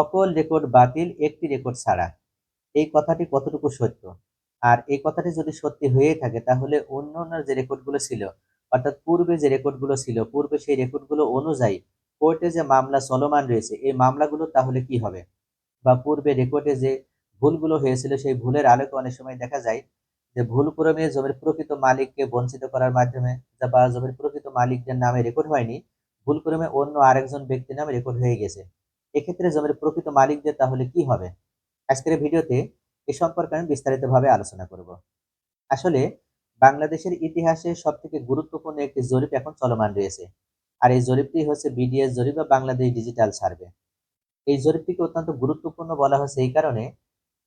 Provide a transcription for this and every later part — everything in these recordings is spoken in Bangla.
সকল রেকর্ড বাতিল, একটি রেকর্ড ছাড়া। এই কথাটি কতটুকু সত্য? আর এই কথাটি যদি সত্যি হয়ে থাকে, তাহলে অন্য অন্য যে রেকর্ডগুলো ছিল, অর্থাৎ পূর্বে যে রেকর্ডগুলো ছিল, পূর্বে সেই রেকর্ডগুলো অনুযায়ী কোর্টে যে মামলা চলমান রয়েছে, এই মামলাগুলো তাহলে কি হবে? বা পূর্বে রেকর্ডে যে ভুলগুলো হয়েছিল, সেই ভুলের আলোকে অনেক সময় দেখা যায় যে ভুল ক্রমে জমির প্রকৃত মালিককে বঞ্চিত করার মাধ্যমে বা জমির প্রকৃত মালিকদের নামে রেকর্ড হয়নি, ভুল ক্রমে অন্য আরেকজন ব্যক্তির নামে রেকর্ড হয়ে গেছে। এক্ষেত্রে জমির প্রকৃত মালিকদের তাহলে কি হবে? আজকের ভিডিওতে এ সম্পর্কে আমি বিস্তারিতভাবে আলোচনা করব। আসলে বাংলাদেশের ইতিহাসে সব থেকে গুরুত্বপূর্ণ একটি জরিপ এখন চলমান রয়েছে। আর এই জরিপটি হচ্ছে বিডিএস জরিপ বা বাংলাদেশ ডিজিটাল সার্ভে। এই জরিপটিকে অত্যন্ত গুরুত্বপূর্ণ বলা হচ্ছে এই কারণে,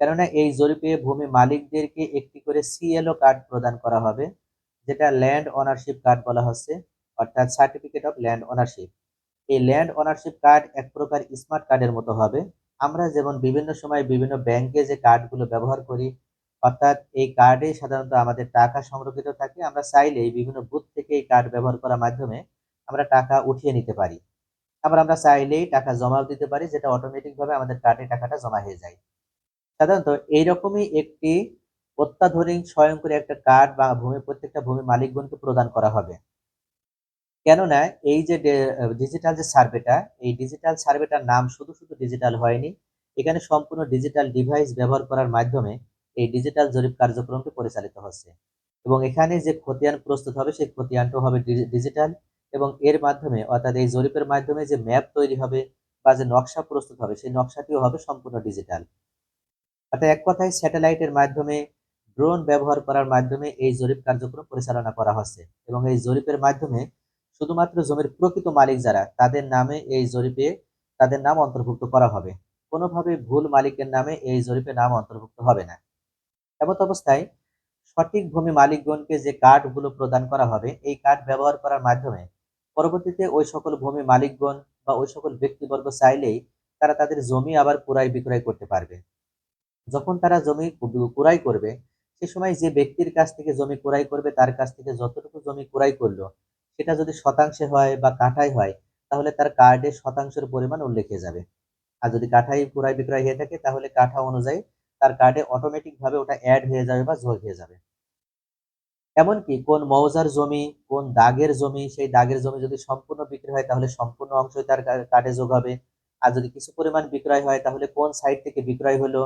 কেননা এই জরিপে ভূমি মালিকদেরকে একটি করে সিএলও কার্ড প্রদান করা হবে, যেটা ল্যান্ড ওনারশিপ কার্ড বলা হচ্ছে, অর্থাৎ সার্টিফিকেট অফ ল্যান্ড ওনারশিপ এই ল্যান্ড ওনারশিপ কার্ড এক প্রকার স্মার্ট কার্ডের মতো হবে। আমরা যেমন বিভিন্ন সময় বিভিন্ন ব্যাংকে যে কার্ডগুলো ব্যবহার করি, অর্থাৎ এই কার্ডে সাধারণত আমাদের টাকা সংরক্ষিত থাকে, আমরা চাইলেই বিভিন্ন বুথ থেকে এই কার্ড ব্যবহার করার মাধ্যমে আমরা টাকা উঠিয়ে নিতে পারি। আবার আমরা চাইলেই টাকা জমাও দিতে পারি, যেটা অটোমেটিক ভাবে আমাদের কার্ডে টাকাটা জমা হয়ে যায়। সাধারণত এইরকমই একটি অত্যাধুনিক স্বয়ংক্রিয় একটা কার্ড বা ভূমি, প্রত্যেকটা ভূমি মালিকগণকে প্রদান করা হবে। কেননা এই যে ডিজিটাল যে সার্ভেটা এই ডিজিটাল সার্ভেটার নাম শুধু শুধু ডিজিটাল হয়নি, এখানে সম্পূর্ণ ডিজিটাল ডিভাইস ব্যবহার করার মাধ্যমে এই ডিজিটাল জরিপ কার্যক্রমটি পরিচালিত হচ্ছে। এবং এখানে যে খতিয়ান প্রস্তুত হবে, সেই খতিয়ানটাও হবে ডিজিটাল এবং এর মাধ্যমে, অর্থাৎ এই জরিপের মাধ্যমে যে ম্যাপ তৈরি হবে বা যে নকশা প্রস্তুত হবে, সেই নকশাটিও হবে সম্পূর্ণ ডিজিটাল অর্থাৎ এক কথায় স্যাটেলাইটের মাধ্যমে ড্রোন ব্যবহার করার মাধ্যমে এই জরিপ কার্যক্রম পরিচালনা করা হচ্ছে এবং এই জরিপের মাধ্যমে শুধুমাত্র জমির প্রকৃত মালিক যারা, তাদের নামে এই জরিপে তাদের নাম অন্তর্ভুক্ত করা হবে। কোনোভাবে ভুল মালিকের নামে এই জরিপে নাম অন্তর্ভুক্ত হবে না। এমত অবস্থায় সঠিক ভূমি মালিকগণকে যে কার্ডগুলো প্রদান করা হবে, এই কার্ড ব্যবহার করার মাধ্যমে পরবর্তীতে ওই সকল ভূমি মালিকগণ বা ওই সকল ব্যক্তিবর্গ চাইলেই তারা তাদের জমি আবার ক্রয় বিক্রয় করতে পারবে। যখন তারা জমি ক্রয় করবে, সে সময় যে ব্যক্তির কাছ থেকে জমি ক্রয় করবে, তার কাছ থেকে যতটুকু জমি ক্রয় করল সেটা যদি শতাংশে হয় বা কাঠায় হয়, তাহলে তার কার্ডে শতাংশের পরিমাণ উল্লেখে যাবে। আর যদি কাঠাই ক্রয় বিক্রয় হয়ে থাকে, তাহলে কাঠা অনুযায়ী তার কার্ডে অটোমেটিক ভাবে ওটা অ্যাড হয়ে যাবে বা যোগ হয়ে যাবে। এমনকি কোন মৌজার জমি, কোন দাগের জমি, সেই দাগের জমি যদি সম্পূর্ণ বিক্রি হয়, তাহলে সম্পূর্ণ অংশই তার কার্ডে যোগ হবে। আর যদি কিছু পরিমাণ বিক্রয় হয়, তাহলে কোন সাইড থেকে বিক্রয় হলো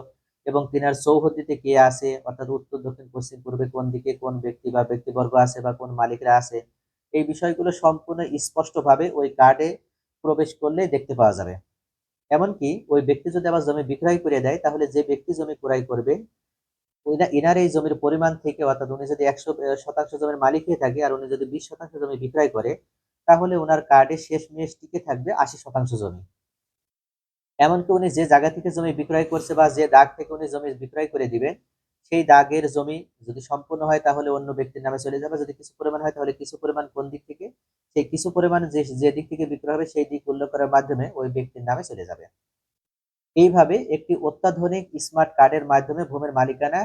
এবং তিনার চৌহদ্দিতে কে আছে, অর্থাৎ উত্তর, দক্ষিণ, পশ্চিম, পূর্বে কোন দিকে কোন ব্যক্তি বা ব্যক্তিবর্গ আছে বা কোন মালিকরা আছে এই বিষয়গুলো সম্পূর্ণ স্পষ্টভাবে ওই কার্ডে প্রবেশ করলে দেখতে পাওয়া যাবে। এমনকি ওই ব্যক্তি যদি আবার জমি বিক্রয় করে দেয়, তাহলে যে ব্যক্তি জমি ক্রয় করবে ইনার এই জমির পরিমাণ থেকে অর্থাৎ উনি যদি একশো শতাংশ জমির মালিক হয়ে থাকে আর উনি যদি বিশ শতাংশ জমি বিক্রয় করে, তাহলে ওনার কার্ডে শেষ মেশ টিকে থাকবে আশি শতাংশ জমি। এমনকি উনি যে জায়গা থেকে জমি বিক্রয় করছে বা যে দাগ থেকে উনি জমি বিক্রয় করে দিবেন সেই দাগের জমি যদি সম্পূর্ণ হয়, তাহলে অন্য ব্যক্তির নামে চলে যাবে। যদি কিছু পরিমাণ হয়, তাহলে কিছু পরিমাণ কোন দিক থেকে? সেই কিছু পরিমাণ যে যে দিক থেকে বিক্রয় হবে, সেই দিক উল্লেখ করার মাধ্যমে ওই ব্যক্তির নামে চলে যাবে। এইভাবে একটি অত্যাধুনিক স্মার্ট কার্ডের মাধ্যমে ভূমির মালিকানা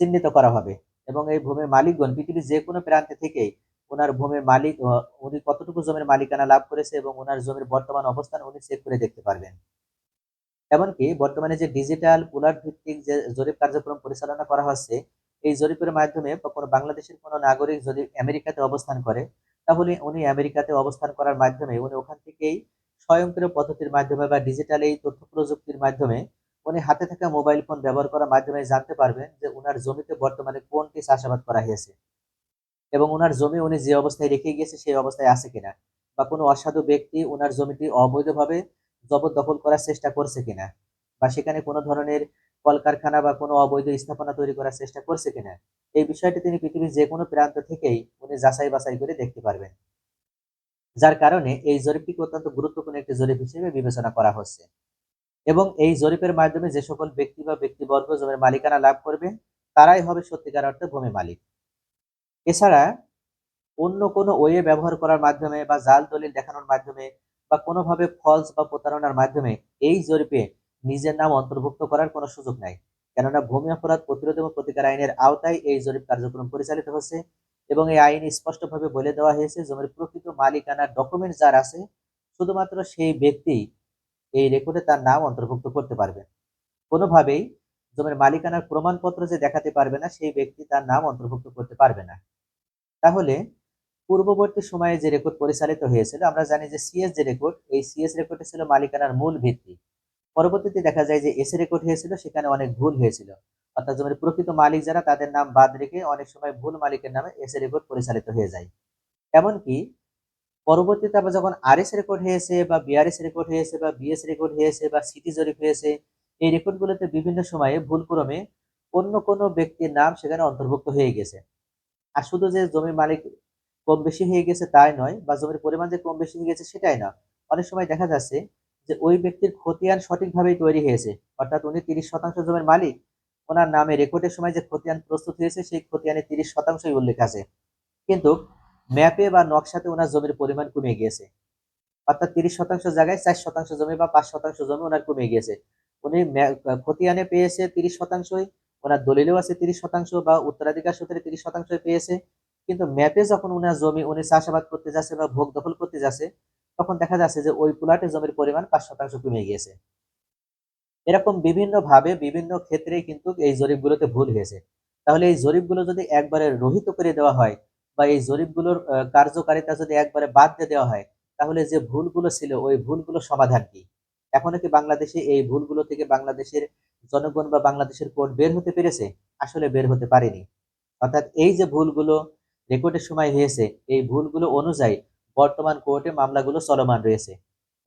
চিহ্নিত করা হবে এবং এই ভূমির মালিকগণ, পৃথিবীর যে কোনো প্রান্তে থেকেই ওনার ভূমির মালিক, উনি কতটুকু জমির মালিকানা লাভ করেছে এবং ওনার জমির বর্তমান অবস্থান উনি চেক করে দেখতে পারবেন। এমনকি বর্তমানে যে ডিজিটাল পুলার ভিত্তিক যে জরিপ কার্যক্রম পরিচালনা করা হচ্ছে, এই জরিপের মাধ্যমে কোনো বাংলাদেশের কোনো নাগরিক যদি আমেরিকাতে অবস্থান করে, তাহলে উনি আমেরিকাতে অবস্থান করার মাধ্যমে উনি ওখান থেকেই স্বয়ংক্রিয় পদ্ধতির মাধ্যমে বা ডিজিটাল এই তথ্য প্রযুক্তির মাধ্যমে উনি হাতে থাকা মোবাইল ফোন ব্যবহার করার মাধ্যমে জানতে পারবেন যে উনার জমিতে বর্তমানে কোনটি চাষাবাদ করা হয়েছে এবং ওনার জমি উনি যে অবস্থায় রেখে গিয়েছে সেই অবস্থায় আছে কিনা বা কোনো অসাধু ব্যক্তি ওনার জমিটি অবৈধভাবে জবরদখল করার চেষ্টা করছে কিনা? বা সেখানে কোনো ধরনের কলকারখানা বা কোনো অবৈধ স্থাপনা তৈরি করার চেষ্টা করছে কিনা? এই বিষয়টি তিনি পৃথিবীর যে কোনো প্রান্ত থেকেই উনি যাচাই বাছাই করে দেখতে পারবেন। যার কারণে এই জরিপটিকে অত্যন্ত গুরুত্বপূর্ণ একটি জরিপ হিসেবে বিবেচনা করা হচ্ছে। এবং এই জরিপের মাধ্যমে যে সকল ব্যক্তি বা ব্যক্তিবর্গ জমির মালিকানা লাভ করবে, তারাই হবে সত্যিকার অর্থে ভূমি মালিক। এছাড়া অন্য কোনো ওয়ে ব্যবহার করার মাধ্যমে বা জাল দলিল দেখানোর মাধ্যমে বা কোনোভাবে ফলস বা প্রতারণার মাধ্যমে এই জরিপে নিজের নাম অন্তর্ভুক্ত করার কোনো সুযোগ নাই। কেননা ভূমি অপরাধ প্রতিরোধ এবং প্রতিকার আইনের আওতায় এই জরিপ কার্যক্রম পরিচালিত হচ্ছে এবং এই আইন স্পষ্টভাবে বলে দেওয়া হয়েছে, জমির প্রকৃত মালিকানার ডকুমেন্ট যার আছে, শুধুমাত্র সেই ব্যক্তি এই রেকর্ডে তার নাম অন্তর্ভুক্ত করতে পারবে। কোনোভাবেই জমির মালিকানার প্রমাণপত্র যে দেখাতে পারবে না, সেই ব্যক্তি তার নাম অন্তর্ভুক্ত করতে পারবে না। তাহলে পূর্ববর্তী সময়ে যে রেকর্ড পরিচালিত হয়েছিল, আমরা জানি যে সিএস যে রেকর্ড এই সিএস রেকর্ডে ছিল মালিকানার মূল ভিত্তি। পরবর্তীতে দেখা যায় যে এসে রেকর্ড হয়েছিল, সেখানে অনেক ভুল হয়েছিল। অর্থাৎ জমির প্রকৃত মালিক যারা, তাদের নাম বাদ রেখে অনেক সময় ভুল মালিকের নামে এসে রেকর্ড পরিচালিত হয়ে যায়। এমনকি পরবর্তীতে আবার যখন আরএস রেকর্ড হয়েছে বা বিআরএস রেকর্ড হয়েছে বা বিএস রেকর্ড হয়েছে বা সিটি জরিপ হয়েছে, এই রেকর্ডগুলোতে বিভিন্ন সময়ে ভুলক্রমে অন্য কোনো ব্যক্তির নাম সেখানে অন্তর্ভুক্ত হয়ে গেছে। আর শুধু যে জমির মালিক কম বেশি হয়ে গেছে তাই নয়, বা জমির পরিমাণ যে কম বেশি হয়ে গেছে সেটাই না। অনেক সময় দেখা যাচ্ছে যে ওই ব্যক্তির খতিয়ান সঠিকভাবেই তৈরি হয়েছে। অর্থাৎ উনি তিরিশ শতাংশ জমির মালিক, ওনার নামে রেকর্ডের সময় যে খতিয়ান প্রস্তুত হয়েছে, সেই খতিয়ানে তিরিশ শতাংশই উল্লেখ আছে। কিন্তু ম্যাপে বা নকশাতে ওনার জমির পরিমাণ কমে গিয়েছে। অর্থাৎ তিরিশ শতাংশ জায়গায় চার শতাংশ জমি বা পাঁচ শতাংশ জমি ওনার কমে গিয়েছে। উনি খতিয়ানে পেয়েছে তিরিশ শতাংশই, ওনার দলিলেও আছে তিরিশ শতাংশ বা উত্তরাধিকার সূত্রে তিরিশ শতাংশই পেয়েছে। কিন্তু ম্যাপে যখন উনার জমি, উনি চাষাবাদ করতে যাচ্ছে বা ভোগ দখল করতে যাচ্ছে, তখন দেখা যাচ্ছে যে ওই প্লটে জমির পরিমাণ পাঁচ শতাংশ কমে গিয়েছে। এরকম বিভিন্ন ভাবে বিভিন্ন ক্ষেত্রে কিন্তু এই জরিপগুলোতে ভুল হয়েছে। তাহলে এই জরিপগুলো যদি একবারে রহিত করে দেওয়া হয় বা এই জরিপগুলোর কার্যকারিতা যদি একবারে বাদ দিয়ে দেওয়া হয়, তাহলে যে ভুলগুলো ছিল, ওই ভুলগুলো সমাধান কি? এখনও কি বাংলাদেশে এই ভুলগুলো থেকে বাংলাদেশের জনগণ বা বাংলাদেশের কোর্ট বের হতে পেরেছে? আসলে বের হতে পারেনি। অর্থাৎ এই যে ভুলগুলো রেকর্ডের সময় হয়েছে, এই ভুলগুলো অনুযায়ী বর্তমান কোর্টে মামলাগুলো চলমান রয়েছে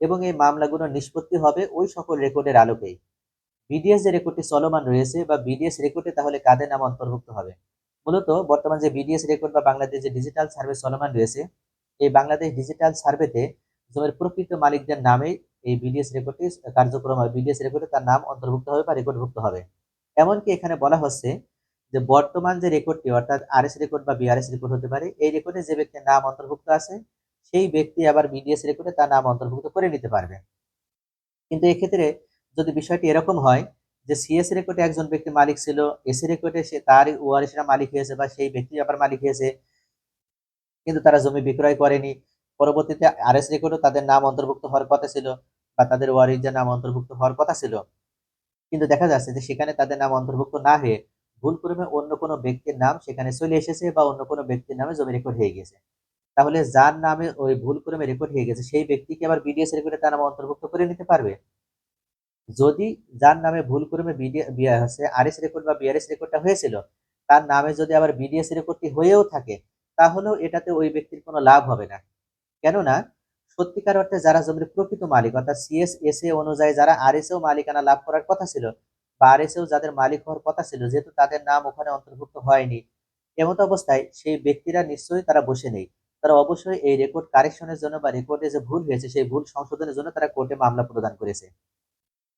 এবং এই মামলাগুলো নিষ্পত্তি হবে ওই সকল রেকর্ডের আলোকেই। বিডিএস যে রেকর্ডটি চলমান রয়েছে বা বিডিএস রেকর্ডে তাহলে কাদের নাম অন্তর্ভুক্ত হবে? মূলত বর্তমান যে বিডিএস রেকর্ড বা বাংলাদেশ যে ডিজিটাল সার্ভে চলমান রয়েছে, এই বাংলাদেশ ডিজিটাল সার্ভেতে জমির প্রকৃত মালিকদের নামেই এই বিডিএস রেকর্ডটি কার্যক্রম হবে বিডিএস রেকর্ডে তার নাম অন্তর্ভুক্ত হবে বা রেকর্ডভুক্ত হবে। এমনকি এখানে বলা হচ্ছে যে বর্তমান যে রেকর্ডটি, অর্থাৎ আরএস রেকর্ড বা বিআরএস রেকর্ড হতে পারে, এই রেকর্ডে যে ব্যক্তির নাম অন্তর্ভুক্ত আছে, সেই ব্যক্তি আবার বিডিএস রেকর্ডে তার নাম অন্তর্ভুক্ত করে নিতে পারবে। কিন্তু এক্ষেত্রে যদি বিষয়টি এরকম হয় যে সিএস রেকর্ডে একজন ব্যক্তি মালিক ছিল এসি রেকর্ডে সে তার ওয়ারিসরা মালিক হয়েছে বা সেই ব্যক্তি আবার মালিক হয়েছে, কিন্তু তারা জমি বিক্রয় করেনি, পরবর্তীতে আরএস রেকর্ডও তাদের নাম অন্তর্ভুক্ত হওয়ার কথা ছিল বা তাদের ওয়ারিসদের নাম অন্তর্ভুক্ত হওয়ার কথা ছিল। কিন্তু দেখা যাচ্ছে যে সেখানে তাদের নাম অন্তর্ভুক্ত না হয়ে ভুল ক্রমে অন্য কোনো ব্যক্তির নাম সেখানে চলে এসেছে বা অন্য কোনো ব্যক্তির নামে জমি রেকর্ড হয়ে গেছে। তাহলে যার নামে ওই ভুল ক্রমে রেকর্ড হয়ে গেছে, সেই ব্যক্তিকে আবার বিডিএস রেকর্ডে তার নাম অন্তর্ভুক্ত করে নিতে পারবে? যদি যার নামে ভুল ক্রমে বিডিএ হচ্ছে আরএস রেকর্ড বা বিআরএস রেকর্ডটা হয়েছিল, তার নামে যদি আবার বিডিএস রেকর্ডটি হয়েও থাকে, তাহলেও এটাতে ওই ব্যক্তির কোনো লাভ হবে না। কেননা, সত্যিকার অর্থে যারা জমির প্রকৃত মালিক, অর্থাৎ সিএস এস এ অনুযায়ী যারা আরএসএও মালিকানা লাভ করার কথা ছিল বা যাদের মালিক হওয়ার কথা ছিল, যেহেতু তাদের নাম ওখানে অন্তর্ভুক্ত হয়নি। এমত অবস্থায় সেই ব্যক্তিরা নিশ্চয়ই তারা বসে নেই। তারা অবশ্যই এই রেকর্ড কারেকশনের জন্য বা রেকর্ডে যে ভুল হয়েছে, সেই ভুল সংশোধনের জন্য তারা কোর্টে মামলা প্রদান করেছে।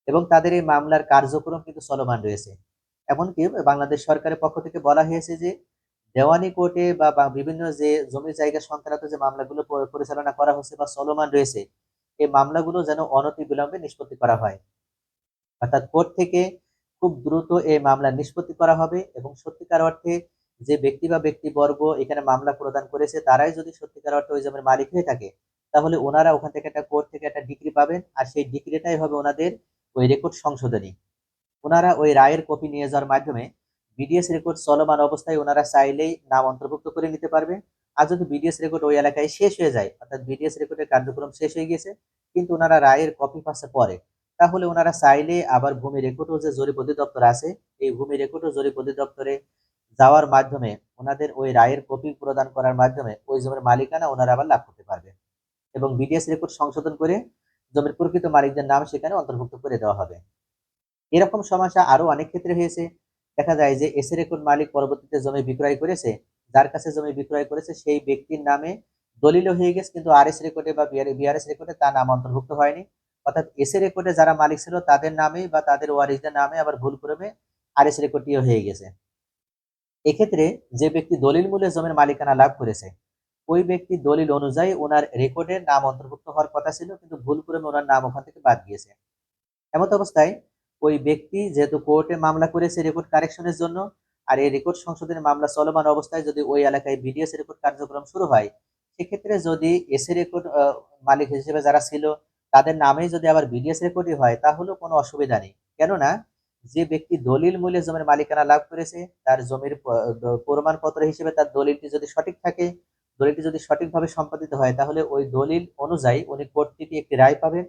এবং তাদের এই মামলার কার্যক্রম কিন্তু চলমান রয়েছে। এমনকি বাংলাদেশ সরকারের পক্ষ থেকে বলা হয়েছে যে, দেওয়ানি কোর্টে বা বিভিন্ন যে জমি জায়গা সংক্রান্ত যে মামলাগুলো পরিচালনা করা হচ্ছে বা চলমান রয়েছে, এই মামলাগুলো যেন অনতি বিলম্বে নিষ্পত্তি করা হয়। অর্থাৎ কোর্ট থেকে খুব দ্রুত এই মামলা নিষ্পত্তি করা হবে এবং সত্যিকার অর্থে যে ব্যক্তি বা ব্যক্তিবর্গ এখানে মামলা প্রদান করেছে, তারাই যদি সত্যিকার অর্থে ওই জমির মালিক হয়ে থাকে, তাহলে ওনারা ওখান থেকে একটা কোর্ট থেকে একটা ডিগ্রি পাবেন আর সেই ডিগ্রিটাই হবে ওনাদের ওই রেকর্ড সংশোধনী। ওনারা ওই রায়ের কপি নিয়ে যাওয়ার মাধ্যমে বিডিএস রেকর্ড চলমান অবস্থায় ওনারা চাইলেই নাম অন্তর্ভুক্ত করে নিতে পারবে। আর যদি বিডিএস রেকর্ড ওই এলাকায় শেষ হয়ে যায়, অর্থাৎ বিডিএস রেকর্ডের কার্যক্রম শেষ হয়ে গেছে কিন্তু ওনারা রায়ের কপি পাশে পরে তাহলে ওনারা চাইলে আবার ভূমি রেকর্ডও যে জরিপ অধিদপ্তর আছে, এই ভূমি রেকর্ডও জরিপ অধিদপ্তরে যাওয়ার মাধ্যমে, ওনাদের ওই রায়ের কপি প্রদান করার মাধ্যমে ওই জমির মালিকানা ওনারা আবার লাভ করতে পারবে। এবং বিডিএস রেকর্ড সংশোধন করে জমির প্রকৃত মালিকদের নাম সেখানে অন্তর্ভুক্ত করে দেওয়া হবে। এরকম সমস্যা আরও অনেক ক্ষেত্রে হয়েছে। দেখা যায় যে এসে রেকর্ড মালিক পরবর্তীতে জমি বিক্রয় করেছে, যার কাছে জমি বিক্রয় করেছে সেই ব্যক্তির নামে দলিল হয়ে গেছে, কিন্তু আর এস রেকর্ডে বা বিআরএস রেকর্ডে তার নাম অন্তর্ভুক্ত হয়নি। অর্থাৎ এসে রেকর্ডে যারা মালিক ছিল, তাদের নামে বা তাদের ওয়ারিসদের নামে আবার ভুল ক্রমে আর এস রেকর্ডটিও হয়ে গেছে। এক্ষেত্রে যে ব্যক্তি দলিল মূল্যে জমির মালিকানা লাভ করেছে, ওই ব্যক্তি দলিল অনুযায়ী ওনার রেকর্ডের নাম অন্তর্ভুক্ত হওয়ার কথা ছিল, কিন্তু ভুল করে ওনার নাম ওখান থেকে বাদ দিয়েছে এমত অবস্থায় ওই ব্যক্তি যেহেতু কোর্টে মামলা করেছে রেকর্ড কারেকশনের জন্য, আর এই রেকর্ড সংশোধনের মামলা চলমান অবস্থায় যদি ওই এলাকায় বিডিএস রেকর্ড কার্যক্রম শুরু হয়, সেক্ষেত্রে যদি এসে রেকর্ড মালিক হিসেবে যারা ছিল তাদের নামেই যদি আবার বিডিএস রেকর্ডই হয় তাহলেও কোনো অসুবিধা নেই। কেননা, যে ব্যক্তি দলিল মূল্যে জমির মালিকানা লাভ করেছে, তার জমির প্রমাণপত্র হিসেবে তার দলিলটি যদি সঠিক থাকে, দলিলটি যদি সঠিকভাবে সম্পাদিত হয়, তাহলে ওই দলিল অনুযায়ী উনি কোর্ট থেকে একটি রায় পাবেন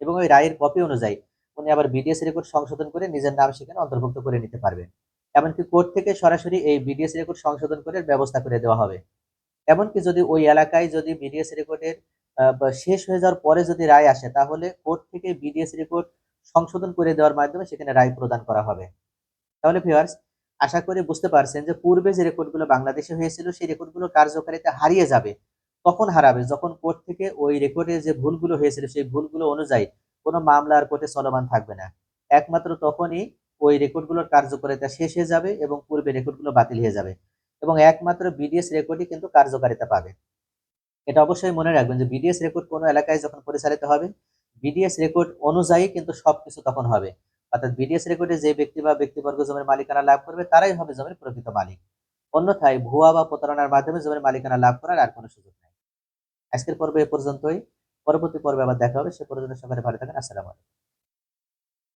এবং ওই রায়ের কপি অনুযায়ী উনি আবার বিডিএস রেকর্ড সংশোধন করে নিজের নাম সেখানে অন্তর্ভুক্ত করে নিতে পারবেন। এমনকি কোর্ট থেকে সরাসরি এই বিডিএস রেকর্ড সংশোধন করে ব্যবস্থা করে দেওয়া হবে। এমনকি যদি ওই এলাকায় যদি বিডিএস রেকর্ডের শেষ হয়ে যাওয়ার পরে যদি রায় আসে, তাহলে কোর্ট থেকে বিডিএস রেকর্ড সংশোধন করে দেওয়ার মাধ্যমে সেখানে রায় প্রদান করা হবে। তাহলে ভিউয়ার্স আশা করি বুঝতে পারছেন যে পূর্বে যে রেকর্ডগুলো বাংলাদেশে হয়েছিল, সেই রেকর্ডগুলো কার্যকারিতা হারিয়ে যাবে। তখন হারাবে? যখন কোর্ট থেকে ওই রেকর্ডে যে ভুলগুলো হয়েছিল, সেই ভুলগুলো অনুযায়ী কোনো মামলা আর কোর্টে চলমান থাকবে না। একমাত্র তখনই ওই রেকর্ডগুলোর কার্যকারিতা শেষ হয়ে যাবে এবং পূর্বে রেকর্ডগুলো বাতিল হয়ে যাবে। এবং একমাত্র বিডিএস রেকর্ডই কিন্তু কার্যকারিতা পাবে। এটা অবশ্যই মনে রাখবেন যে বিডিএস রেকর্ড কোনো এলাকায় যখন পরিচালিত হবে বিডিএস রেকর্ড অনুযায়ী কিন্তু সব কিছু তখন হবে। অর্থাৎ বিডিএস রেকর্ডে যে ব্যক্তি বা ব্যক্তিবর্গ জমির মালিকানা লাভ করবে, তারাই হবে জমির প্রকৃত মালিক। অন্যথায় ভুয়া বা প্রতারণার মাধ্যমে জমির মালিকানা লাভ করার আর কোনো সুযোগ নেই। আজকের পর্বে এ পর্যন্তই। পরবর্তী পর্বে আবার দেখা হবে। সে পর্যন্ত সবাই ভালো থাকেন। আসসালামু আলাইকুম।